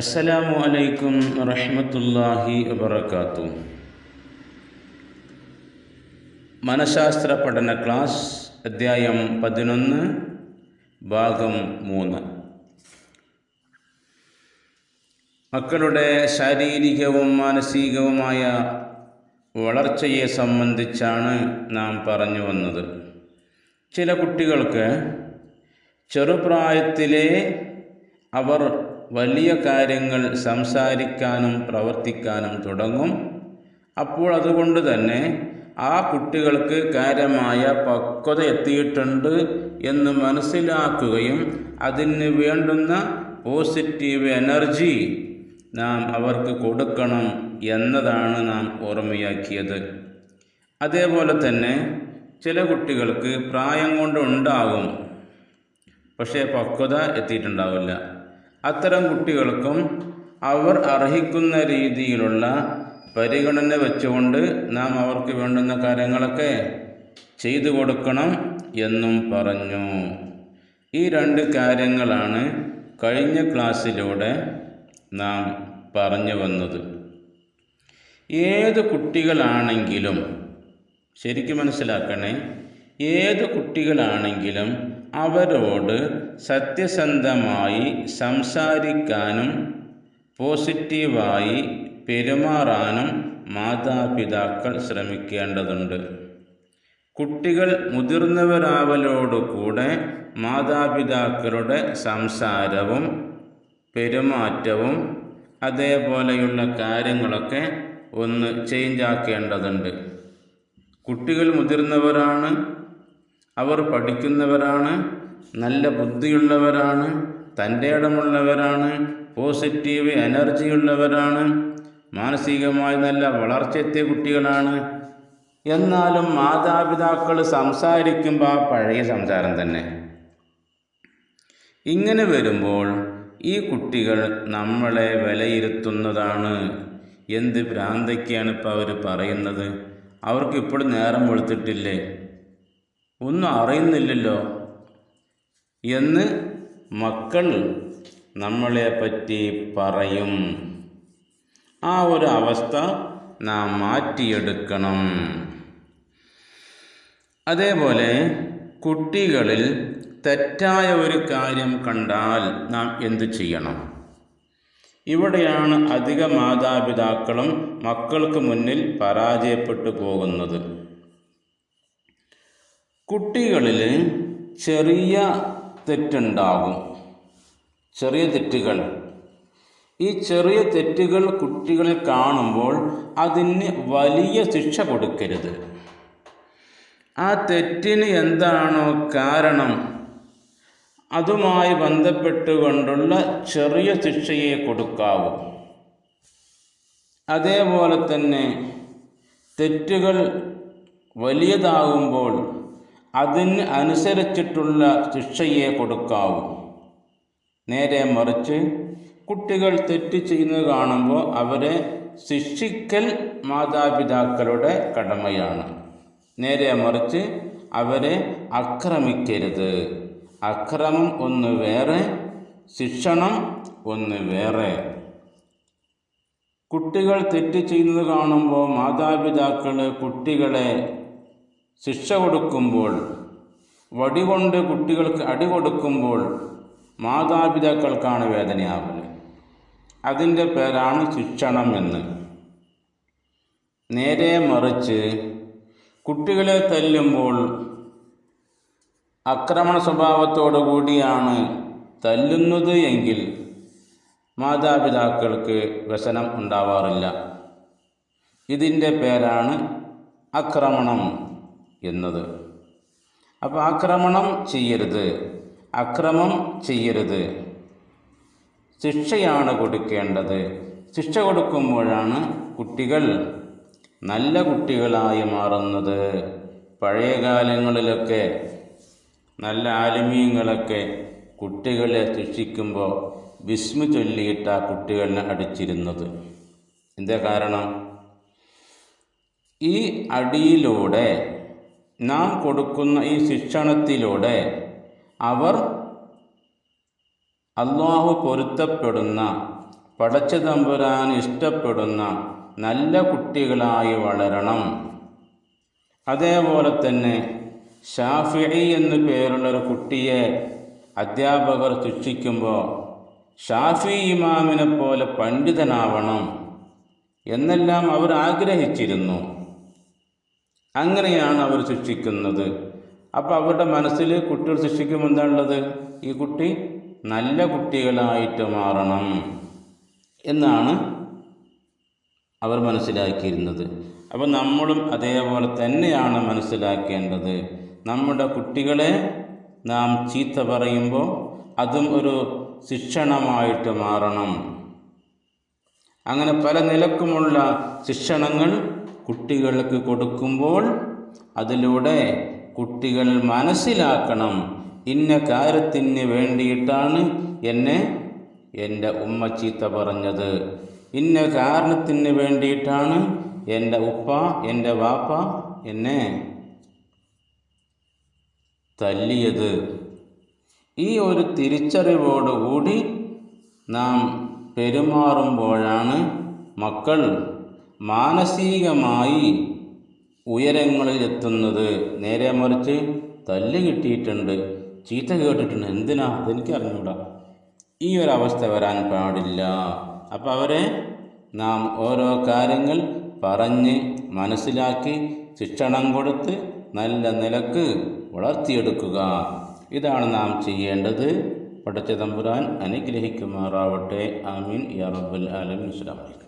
അസ്സലാമു അലൈക്കും റഹ്മത്തുല്ലാഹി വബർക്കാത്തു മനഃശാസ്ത്ര പഠന ക്ലാസ് അധ്യായം പതിനൊന്ന് ഭാഗം മൂന്ന്. മക്കളുടെ ശാരീരികവും മാനസികവുമായ വളർച്ചയെ സംബന്ധിച്ചാണ് നാം പറഞ്ഞു വന്നത്. ചില കുട്ടികൾക്ക് ചെറുപ്രായത്തിലെ അവർ വലിയ കാര്യങ്ങൾ സംസാരിക്കാനും പ്രവർത്തിക്കാനും തുടങ്ങും. അപ്പോൾ അതുകൊണ്ട് തന്നെ ആ കുട്ടികൾക്ക് കാര്യമായ പക്വത എത്തിയിട്ടുണ്ട് എന്ന് മനസ്സിലാക്കുകയും അതിന് വേണ്ടുന്ന പോസിറ്റീവ് എനർജി നാം അവർക്ക് കൊടുക്കണം എന്നതാണ് നാം ഓർമ്മയാക്കിയത്. അതേപോലെ തന്നെ ചില കുട്ടികൾക്ക് പ്രായം കൊണ്ട് ഉണ്ടാകും. പക്ഷേ പക്വത എത്തിയിട്ടുണ്ടാവില്ല. അത്തരം കുട്ടികൾക്കും അവർ അർഹിക്കുന്ന രീതിയിലുള്ള പരിഗണന വെച്ചുകൊണ്ട് നാം അവർക്ക് വേണ്ടുന്ന കാര്യങ്ങളൊക്കെ ചെയ്തു കൊടുക്കണം എന്നും പറഞ്ഞു. ഈ രണ്ട് കാര്യങ്ങളാണ് കഴിഞ്ഞ ക്ലാസ്സിലൂടെ നാം പറഞ്ഞു വന്നത്. ഏത് കുട്ടികളാണെങ്കിലും ശരിക്കും മനസ്സിലാക്കണേ ഏത് കുട്ടികളാണെങ്കിലും അവരോട് സത്യസന്ധമായി സംസാരിക്കാനും പോസിറ്റീവായി പെരുമാറാനും മാതാപിതാക്കൾ ശ്രമിക്കേണ്ടതുണ്ട്. കുട്ടികൾ മുതിർന്നവരാവലോടുകൂടെ മാതാപിതാക്കളുടെ സംസാരവും പെരുമാറ്റവും അതേപോലെയുള്ള കാര്യങ്ങളൊക്കെ ഒന്ന് ചേഞ്ച് ആക്കേണ്ടതുണ്ട്. കുട്ടികൾ മുതിർന്നവരാണ് അവർ പഠിക്കുന്നവരാണ് നല്ല ബുദ്ധിയുള്ളവരാണ് തന്റെ ഇടമുള്ളവരാണ് പോസിറ്റീവ് എനർജിയുള്ളവരാണ് മാനസികമായി നല്ല വളർച്ചയെത്തിയ കുട്ടികളാണ്. എന്നാലും മാതാപിതാക്കൾ സംസാരിക്കുമ്പോൾ ആ പഴയ സംസാരം തന്നെ. ഇങ്ങനെ വരുമ്പോൾ ഈ കുട്ടികൾ നമ്മളെ വിലയിരുത്തുന്നതാണ്. എന്ത് ഭ്രാന്തയ്ക്കാണ് ഇപ്പോൾ അവർ പറയുന്നത്? അവർക്ക് ഇപ്പോഴും നേരം വെളുത്തിട്ടില്ലേ? ഒന്നും അറിയുന്നില്ലല്ലോ. എന്ന് മക്കൾ നമ്മളെ പറ്റി പറയും. ആ ഒരു അവസ്ഥ നാം മാറ്റിയെടുക്കണം. അതേപോലെ കുട്ടികളിൽ തെറ്റായ ഒരു കാര്യം കണ്ടാൽ നാം എന്തു ചെയ്യണം? ഇവിടെയാണ് അധിക മാതാപിതാക്കളും മക്കൾക്ക് മുന്നിൽ പരാജയപ്പെട്ടു പോകുന്നത്. കുട്ടികളിൽ ചെറിയ തെറ്റുണ്ടാകും. ചെറിയ തെറ്റുകൾ. ഈ ചെറിയ തെറ്റുകൾ കുട്ടികളിൽ കാണുമ്പോൾ അതിന് വലിയ ശിക്ഷ കൊടുക്കരുത്. ആ തെറ്റിന് എന്താണോ കാരണം അതുമായി ബന്ധപ്പെട്ടുകൊണ്ടുള്ള ചെറിയ ശിക്ഷയെ കൊടുക്കാവൂ. അതേപോലെ തന്നെ തെറ്റുകൾ വലിയതാകുമ്പോൾ അതിന് അനുസരിച്ചിട്ടുള്ള ശിക്ഷയെ കൊടുക്കാവൂ. നേരെ മറിച്ച് കുട്ടികൾ തെറ്റ് ചെയ്യുന്നത് കാണുമ്പോൾ അവരെ ശിക്ഷിക്കൽ മാതാപിതാക്കളുടെ കടമയാണ്. നേരെ മറിച്ച് അവരെ അക്രമിക്കരുത് അക്രമം ഒന്ന് വേറെ ശിക്ഷണം ഒന്ന് വേറെ. കുട്ടികൾ തെറ്റ് ചെയ്യുന്നത് കാണുമ്പോൾ മാതാപിതാക്കൾ കുട്ടികളെ ശിക്ഷ കൊടുക്കുമ്പോൾ വടികൊണ്ട് കുട്ടികൾക്ക് അടി കൊടുക്കുമ്പോൾ മാതാപിതാക്കൾക്കാണ് വേദനയാവുന്നത് അതിന്റെ പേരാണ് ശിക്ഷണം എന്ന്. നേരെ മറിച്ച് കുട്ടികളെ തല്ലുമ്പോൾ ആക്രമണ സ്വഭാവത്തോടു കൂടിയാണ് തല്ലുന്നത് എങ്കിൽ മാതാപിതാക്കൾക്ക് വ്യസനം ഉണ്ടാവാറില്ല. ഇതിന്റെ പേരാണ് ആക്രമണം എന്നത്. അപ്പോൾ ആക്രമണം ചെയ്യരുത്. അക്രമം ചെയ്യരുത്. ശിക്ഷയാണ് കൊടുക്കേണ്ടത്. ശിക്ഷ കൊടുക്കുമ്പോഴാണ് കുട്ടികൾ നല്ല കുട്ടികളായി മാറുന്നത്. പഴയ കാലങ്ങളിലൊക്കെ നല്ല ആലിമീങ്ങളൊക്കെ കുട്ടികളെ ശിക്ഷിക്കുമ്പോൾ വിസ്മു ചൊല്ലിയിട്ട് ആ കുട്ടികളെ അടിച്ചിരുന്നത്. എന്താ കാരണം? ഈ അടിയിലൂടെ നാം കൊടുക്കുന്ന ഈ ശിക്ഷണത്തിലൂടെ അവർ അള്ളാഹു പൊരുത്തപ്പെടുന്ന പടച്ചു തമ്പുരാൻ ഇഷ്ടപ്പെടുന്ന നല്ല കുട്ടികളായി വളരണം. അതേപോലെ തന്നെ ഷാഫിഇ എന്ന് പേരുള്ളൊരു കുട്ടിയെ അധ്യാപകർ ശിക്ഷിക്കുമ്പോൾ ഷാഫി ഇമാമിനെ പോലെ പണ്ഡിതനാവണം എന്നെല്ലാം അവർ ആഗ്രഹിച്ചിരുന്നു. അങ്ങനെയാണ് അവർ ശിക്ഷിക്കുന്നത്. അപ്പോൾ അവരുടെ മനസ്സിൽ കുട്ടികൾ ശിക്ഷിക്കുമ്പോൾ എന്താണുള്ളത്? ഈ കുട്ടി നല്ല കുട്ടികളായിട്ട് മാറണം എന്നാണ് അവർ മനസ്സിലാക്കിയിരുന്നത്. അപ്പോൾ നമ്മളും അതേപോലെ തന്നെയാണ് മനസ്സിലാക്കേണ്ടത്. നമ്മുടെ കുട്ടികളെ നാം ചീത്ത പറയുമ്പോൾ അതും ഒരു ശിക്ഷണമായിട്ട് മാറണം. അങ്ങനെ പല നിലക്കുമുള്ള ശിക്ഷണങ്ങൾ കുട്ടികൾക്ക് കൊടുക്കുമ്പോൾ അതിലൂടെ കുട്ടികൾ മനസ്സിലാക്കണം ഇന്ന കാര്യത്തിന് വേണ്ടിയിട്ടാണ് എന്നെ എന്റെ ഉമ്മ പറഞ്ഞത്. ഇന്ന കാരണത്തിന് വേണ്ടിയിട്ടാണ് എന്റെ ഉപ്പ എന്റെ വാപ്പ എന്നെ തല്ലിയത്. ഈ ഒരു തിരിച്ചറിവോടുകൂടി നാം പെരുമാറുമ്പോഴാണ് മക്കൾ മാനസികമായി ഉയരങ്ങളിലെത്തുന്നത്. നേരെ മറിച്ച് തല്ല് കിട്ടിയിട്ടുണ്ട് ചീത്ത കേട്ടിട്ടുണ്ട്. എന്തിനാ? അതെനിക്ക് അറിഞ്ഞൂടാ ഈ ഒരു അവസ്ഥ വരാൻ പാടില്ല. അപ്പം അവരെ നാം ഓരോ കാര്യങ്ങൾ പറഞ്ഞ് മനസ്സിലാക്കി ശിക്ഷണം കൊടുത്ത് നല്ല നിലയ്ക്ക് വളർത്തിയെടുക്കുക. ഇതാണ് നാം ചെയ്യേണ്ടത്. പടച്ചതമ്പുരാൻ അനുഗ്രഹിക്കുമാറാവട്ടെ. ആമീൻ. യാ ആലമീൻ. അസ്സലാമു അലൈക്കും.